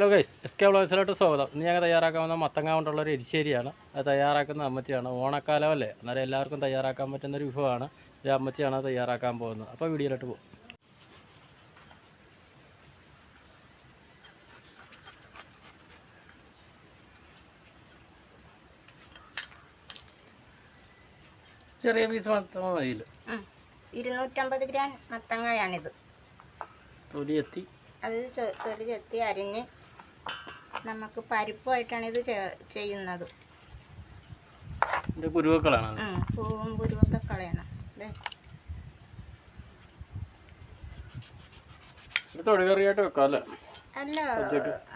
Hello guys S K ബ്ലോഗ്സിലോട്ട് സ്വാഗതം. ഇന്ന് ഞങ്ങൾ തയ്യാറാക്കാൻ വന്ന മത്തങ്ങ കൊണ്ടുള്ള ഒരു എരിശ്ശേരിയാണ് അത് തയ്യാറാക്കുന്ന അമ്മച്ചിയാണ്. ഓണക്കാലം അല്ലേ? അന്നേരം എല്ലാവർക്കും തയ്യാറാക്കാൻ പറ്റുന്ന ഒരു വിഭവമാണ്. ഇത് അമ്മച്ചിയാണ് തയ്യാറാക്കാൻ പോകുന്നത്. അപ്പോൾ വീഡിയോയിലോട്ട് പോകും ചെറിയ പീസ് മത്തങ്ങ. ഇരുന്നൂറ്റമ്പത് ഗ്രാം മത്തങ്ങയാണിത്. തൊലിയെത്തി. അത് തൊലിയെത്തി അരിഞ്ഞ് നമുക്ക് പരിപ്പുമായിട്ടാണ് ഇത് ചെയ്യുന്നത്. കുരുവക്കളാണ്. പൂവും പുരുവൊക്കെ കളയണം അല്ലേ?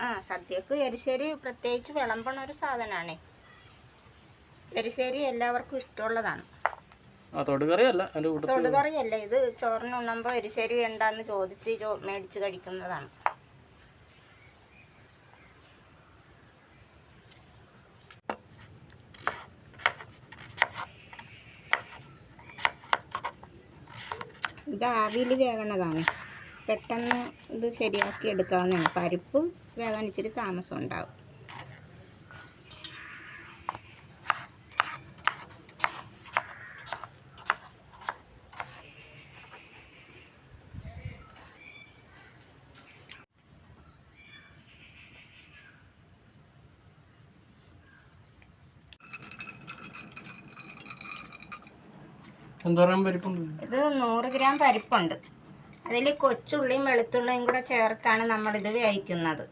ആ സദ്യക്ക് എരിശ്ശേരി പ്രത്യേകിച്ച് വിളമ്പണ ഒരു സാധനമാണ്. എരിശ്ശേരി എല്ലാവർക്കും ഇഷ്ടമുള്ളതാണ്. തൊടുകറിയല്ല ഇത് ചോറിന് ഉണ്ണുമ്പോൾ എരിശ്ശേരി വേണ്ടെന്ന് ചോദിച്ച് മേടിച്ച് കഴിക്കുന്നതാണ്. ഇത് ആവിയിൽ വേകണതാണ് പെട്ടെന്ന് ഇത് ശരിയാക്കി എടുക്കാവുന്നതാണ്. പരിപ്പ് വേകാൻ ഇച്ചിരി താമസം ഉണ്ടാവും എന്തോരം പരിപ്പുണ്ട്? ഇത് നൂറ് ഗ്രാം പരിപ്പുണ്ട്. അതിൽ കൊച്ചുള്ളിയും വെളുത്തുള്ളിയും കൂടെ ചേർത്താണ് നമ്മളിത് വേവിക്കുന്നത്.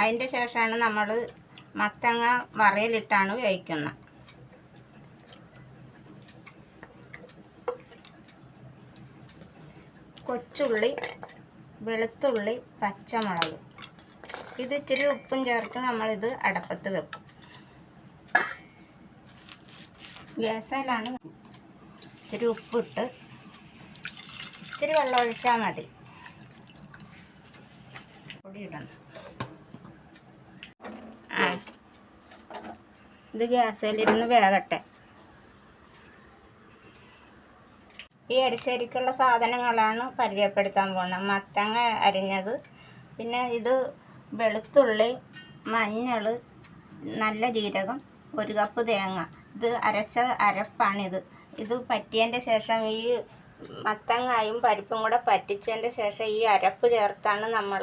അതിന്റെ ശേഷമാണ് നമ്മൾ മത്തങ്ങ വറയിലിട്ടാണ് വേവിക്കുന്നത്. കൊച്ചുള്ളി വെളുത്തുള്ളി പച്ചമുളക്. ഇത് ഇച്ചിരി ഉപ്പും ചേർത്ത് നമ്മളിത് അടപ്പത്ത് വെക്കും. ഗ്യാസിലാണ് ഇച്ചിരി ഉപ്പിട്ട് ഇച്ചിരി വെള്ളം ഒഴിച്ചാൽ മതി. പൊടി ഇടണം ആ. ഇത് ഗ്യാസിലിരുന്ന് വേകട്ടെ ഈ അരിശരിക്കുള്ള സാധനങ്ങളാണ് പരിചയപ്പെടുത്താൻ പോകുന്നത്. മത്തങ്ങ അരിഞ്ഞത്. പിന്നെ ഇത് വെളുത്തുള്ളി മഞ്ഞൾ നല്ല ജീരകം ഒരു കപ്പ് തേങ്ങ. ഇത് അരച്ച അരപ്പാണിത്. ഇത് പറ്റിയതിന്റെ ശേഷം ഈ മത്തങ്ങായും പരിപ്പും കൂടെ പറ്റിച്ചതിന്റെ ശേഷം ഈ അരപ്പ് ചേർത്താണ് നമ്മൾ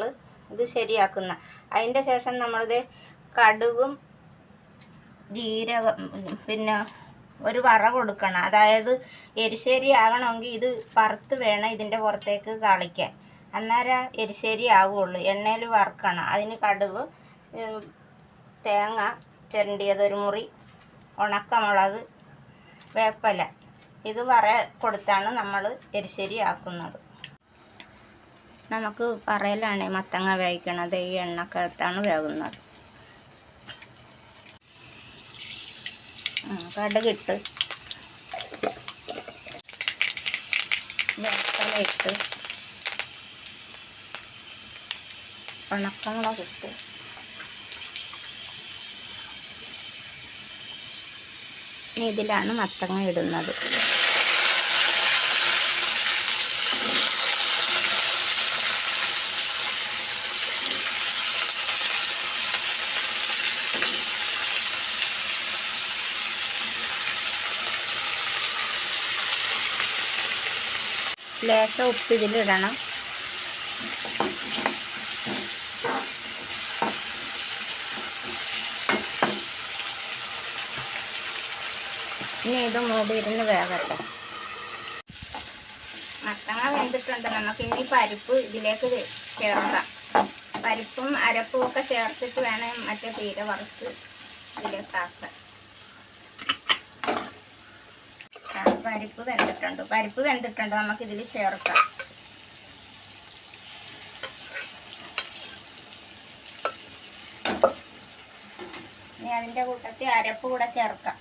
ഇത് ശരിയാക്കുന്നത് അതിന്റെ ശേഷം നമ്മളിത് കടുകും ജീരകം പിന്നെ ഒരു വറ കൊടുക്കണം. അതായത് എരിശ്ശേരി ആകണമെങ്കിൽ ഇത് വറുത്ത് വേണം ഇതിന്റെ പുറത്തേക്ക് തളിക്കാൻ. അന്നേരം എരിശ്ശേരി ആവുള്ളൂ. എണ്ണയിൽ വറുക്കണം. അതിന് കടുക് തേങ്ങ ചിരണ്ടിയത് ഒരു മുറി ഉണക്കമുളക് വേപ്പല ഇത് വറ കൊടുത്താണ് നമ്മൾ എരിശ്ശേരി ആക്കുന്നത്. നമുക്ക് പറയലാണ് മത്തങ്ങ വേവിക്കണത്. ഈ എണ്ണക്കകത്താണ് വേകുന്നത് കടുകിട്ട്. വേപ്പല ഇട്ട് ഉണക്കമുളക് ഇട്ട്. ഇതിലാണ് മത്തങ്ങ ഇടുന്നത്. ലേശം ഉപ്പ് ഇതിലിടണം ഇനി ഇത് മൂടിയിരുന്ന് വേകട്ടെ മത്തങ്ങ വെന്തിട്ടുണ്ട്. നമുക്ക് ഇനി പരിപ്പ് ഇതിലേക്ക് ചേർക്കാം. പരിപ്പും അരപ്പും ഒക്കെ ചേർത്തിട്ട് വേണം മറ്റേ തീരെ വറുത്ത് ഇതിലേക്ക് ആക്കാൻ. പരിപ്പ് വെന്തിട്ടുണ്ട്. പരിപ്പ് വെന്തിട്ടുണ്ട്. നമുക്കിതിൽ ചേർക്കാം. ഇനി അതിന്റെ കൂട്ടത്തിൽ അരപ്പ് കൂടെ ചേർക്കാം.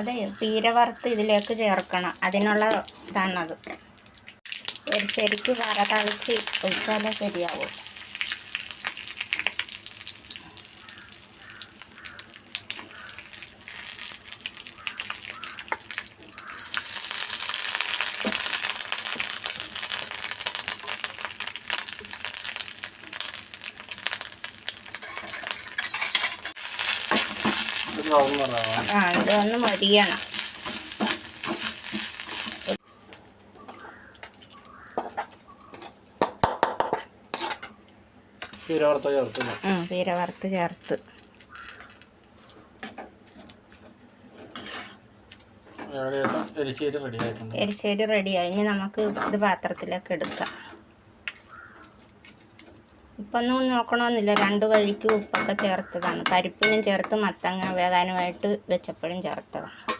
അതെ പീര വറുത്ത് ഇതിലേക്ക് ചേർക്കണം. അതിനുള്ള ഇതാണത് ശരിക്ക് വറ തളിച്ച് ഒഴിച്ചാലേ ശരിയാവും. ആ ചീരവറുത്ത ചേർത്തില്ല ഉം, പീര വറുത്ത് ചേർത്ത്. എരിശ്ശേരി റെഡിയായി ഇനി നമുക്ക് ഇത് പാത്രത്തിലേക്ക് എടുക്കാം. ഇപ്പൊന്നും നോക്കണമെന്നില്ല രണ്ട് വഴിക്ക് ഉപ്പൊക്കെ ചേർത്തതാണ്. പരിപ്പിനും ചേർത്ത് മത്തങ്ങ വേകാനുമായിട്ട് വെച്ചപ്പോഴും ചേർത്തതാണ്.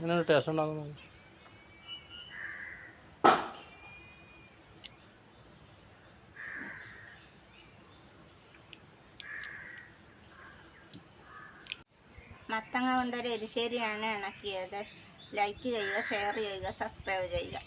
ഇങ്ങനെ ഒരു ടേസ്റ്റ് ഉണ്ടാകുന്നു മത്തങ്ങ കൊണ്ടൊരു എരിശ്ശേരിയാണ് ഇണക്കിയത്. ലൈക്ക് ചെയ്യുക ഷെയർ ചെയ്യുക സബ്സ്ക്രൈബ് ചെയ്യുക.